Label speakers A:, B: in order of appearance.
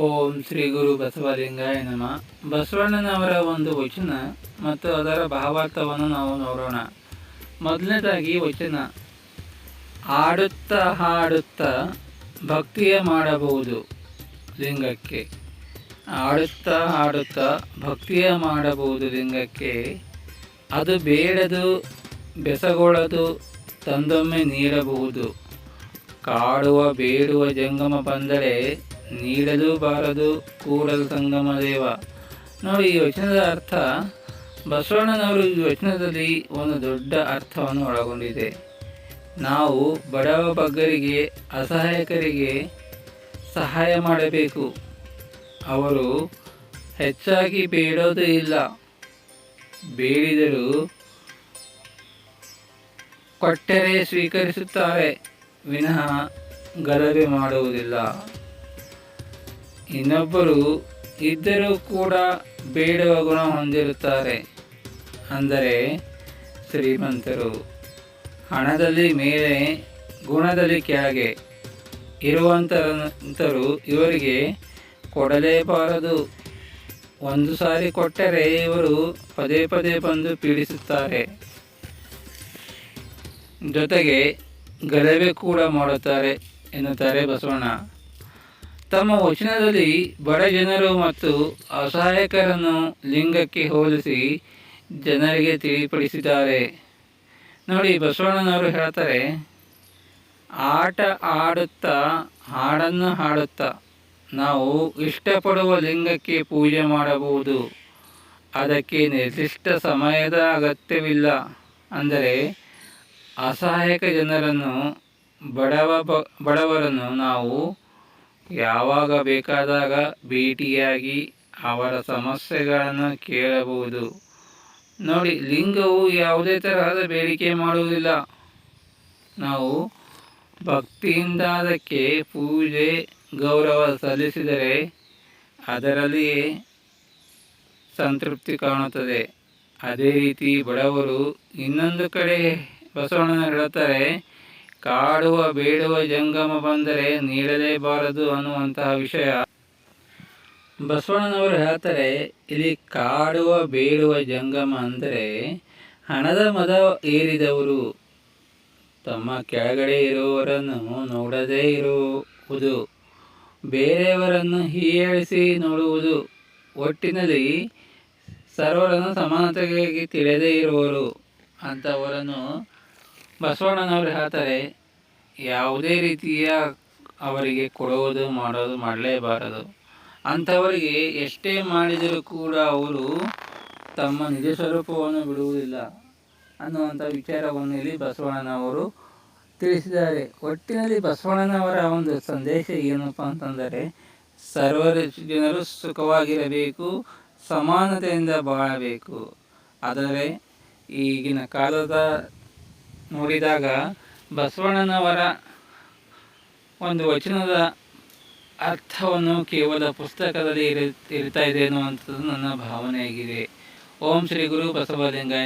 A: ಓಂ ಶ್ರೀ ಗುರು ಬಸವಲಿಂಗಾಯ ನಮ. ಬಸವಣ್ಣನವರ ಒಂದು ವಚನ ಮತ್ತು ಅದರ ಭಾವಾರ್ಥವನ್ನು ನಾವು ನೋಡೋಣ. ಮೊದಲನೇದಾಗಿ ವಚನ. ಆಡುತ್ತಾ ಹಾಡುತ್ತಾ ಭಕ್ತಿಯ ಮಾಡಬಹುದು ಲಿಂಗಕ್ಕೆ. ಆಡುತ್ತಾ ಹಾಡುತ್ತಾ ಭಕ್ತಿಯ ಮಾಡಬಹುದು ಲಿಂಗಕ್ಕೆ. ಅದು ಬೇಡದು ಬೆಸಗೊಳ್ಳದು ತಂದೊಮ್ಮೆ ನೀಡಬಹುದು. ಕಾಡುವ, ಬೇಡುವ ಜಂಗಮ ಬಂದರೆ ನೀಡಲು ಬಾರದು ಕೂಡಲು ಸಂಗಮ ದೇವ. ನೋಡಿ, ಈ ವಚನದ ಅರ್ಥ ಬಸವಣ್ಣನವರು ಈ ವಚನದಲ್ಲಿ ಒಂದು ದೊಡ್ಡ ಅರ್ಥವನ್ನು ಒಳಗೊಂಡಿದೆ. ನಾವು ಬಡವ ಬಗ್ಗರಿಗೆ, ಅಸಹಾಯಕರಿಗೆ ಸಹಾಯ ಮಾಡಬೇಕು. ಅವರು ಹೆಚ್ಚಾಗಿ ಬೇಡೋದು ಇಲ್ಲ. ಬೇಡಿದರೂ ಕೊಟ್ಟರೆ ಸ್ವೀಕರಿಸುತ್ತಾರೆ, ವಿನಃ ಗಲಭೆ ಮಾಡುವುದಿಲ್ಲ. ಇನ್ನೊಬ್ಬರು ಇದ್ದರೂ ಕೂಡ ಬೇಡುವ ಗುಣ ಹೊಂದಿರುತ್ತಾರೆ. ಅಂದರೆ ಶ್ರೀಮಂತರು ಹಣದಲ್ಲಿ ಮೇಲೆ ಗುಣದಲ್ಲಿ ಕೆಳಗೆ ಇರುವಂತರು ಇವರಿಗೆ ಕೊಡಲೇಬಾರದು ಒಂದು ಸಾರಿ ಕೊಟ್ಟರೆ ಇವರು ಪದೇ ಪದೇ ಬಂದು ಪೀಡಿಸುತ್ತಾರೆ. ಜೊತೆಗೆ ಗಲಭೆ ಕೂಡ ಮಾಡುತ್ತಾರೆ ಎನ್ನುತ್ತಾರೆ ಬಸವಣ್ಣ. ತಮ್ಮ ವಚನದಲ್ಲಿ ಬಡ ಜನರು ಮತ್ತು ಅಸಹಾಯಕರನ್ನು ಲಿಂಗಕ್ಕೆ ಹೋಲಿಸಿ ಜನರಿಗೆ ತಿಳಿಪಡಿಸಿದ್ದಾರೆ. ನೋಡಿ, ಬಸವಣ್ಣನವರು ಹೇಳ್ತಾರೆ, ಆಟ ಆಡುತ್ತಾ, ಹಾಡನ್ನು ಹಾಡುತ್ತಾ. ನಾವು ಇಷ್ಟಪಡುವ ಲಿಂಗಕ್ಕೆ ಪೂಜೆ ಮಾಡಬಹುದು. ಅದಕ್ಕೆ ನಿರ್ದಿಷ್ಟ ಸಮಯದ ಅಗತ್ಯವಿಲ್ಲ. ಅಂದರೆ, ಅಸಹಾಯಕ ಜನರನ್ನು, ಬಡವ ಬಡವರನ್ನು ನಾವು ಯಾವಾಗ ಬೇಕಾದಾಗ ಭೇಟಿಯಾಗಿ ಅವರ ಸಮಸ್ಯೆಗಳನ್ನು ಕೇಳಬಹುದು. ನೋಡಿ, ಲಿಂಗವು ಯಾವುದೇ ತರಹದ ಬೇಡಿಕೆ ಮಾಡುವುದಿಲ್ಲ. ನಾವು ಭಕ್ತಿಯಿಂದ ಅದಕ್ಕೆ ಪೂಜೆ, ಗೌರವ ಸಲ್ಲಿಸಿದರೆ ಅದರಲ್ಲಿಯೇ ಸಂತೃಪ್ತಿ ಕಾಣುತ್ತದೆ. ಅದೇ ರೀತಿ ಬಡವರು ಇನ್ನೊಂದು ಕಡೆ ಬಸವಣ್ಣನ ಹೇಳುತ್ತಾರೆ ಕಾಡುವ ಬೇಡುವ ಜಂಗಮ ಬಂದರೆ ನೀಡಲೇಬಾರದು ಅನ್ನುವಂತಹ ವಿಷಯ. ಬಸವಣ್ಣನವರು ಹೇಳ್ತಾರೆ, ಇಲ್ಲಿ ಕಾಡುವ ಬೇಡುವ ಜಂಗಮ ಅಂದರೆ ಹಣದ ಮದ ಏರಿದವರು. ತಮ್ಮ ಕೆಳಗಡೆ ಇರುವವರನ್ನು ನೋಡದೇ ಇರುವುದು. ಬೇರೆಯವರನ್ನು ಹೀಯಾಳಿಸಿ ನೋಡುವುದು. ಒಟ್ಟಿನಲ್ಲಿ ಸರ್ವರನ್ನು ಸಮಾನತೆಗಾಗಿ ತಿಳಿಯದೇ ಇರುವರು. ಅಂಥವರನ್ನು ಬಸವಣ್ಣನವರು ಹೇಳ್ತಾರೆ ಯಾವುದೇ ರೀತಿಯ ಅವರಿಗೆ ಕೊಡೋದು ಮಾಡೋದು ಮಾಡಲೇಬಾರದು. ಅಂಥವರಿಗೆ ಎಷ್ಟೇ ಮಾಡಿದರೂ ಕೂಡ ಅವರು ತಮ್ಮ ನಿಜ ಸ್ವರೂಪವನ್ನು ಬಿಡುವುದಿಲ್ಲ ಅನ್ನುವಂಥ ವಿಚಾರವನ್ನು ಇಲ್ಲಿ ಬಸವಣ್ಣನವರು ತಿಳಿಸಿದ್ದಾರೆ. ಒಟ್ಟಿನಲ್ಲಿ ಬಸವಣ್ಣನವರ ಒಂದು ಸಂದೇಶ ಏನಪ್ಪ ಅಂತಂದರೆ ಸರ್ವ ಜನರು ಸುಖವಾಗಿರಬೇಕು, ಸಮಾನತೆಯಿಂದ ಬಾಳಬೇಕು. ಆದರೆ ಈಗಿನ ಕಾಲದ ನೋಡಿದಾಗ ಬಸವಣ್ಣನವರ ಒಂದು ವಚನದ ಅರ್ಥವನ್ನು ಕೇವಲ ಪುಸ್ತಕದಲ್ಲಿ ಇರಿ ಇರ್ತಾ ಇದೆ ಅನ್ನುವಂಥದ್ದು ನನ್ನ ಭಾವನೆಯಾಗಿದೆ. ಓಂ ಶ್ರೀ ಗುರು ಬಸವಲಿಂಗ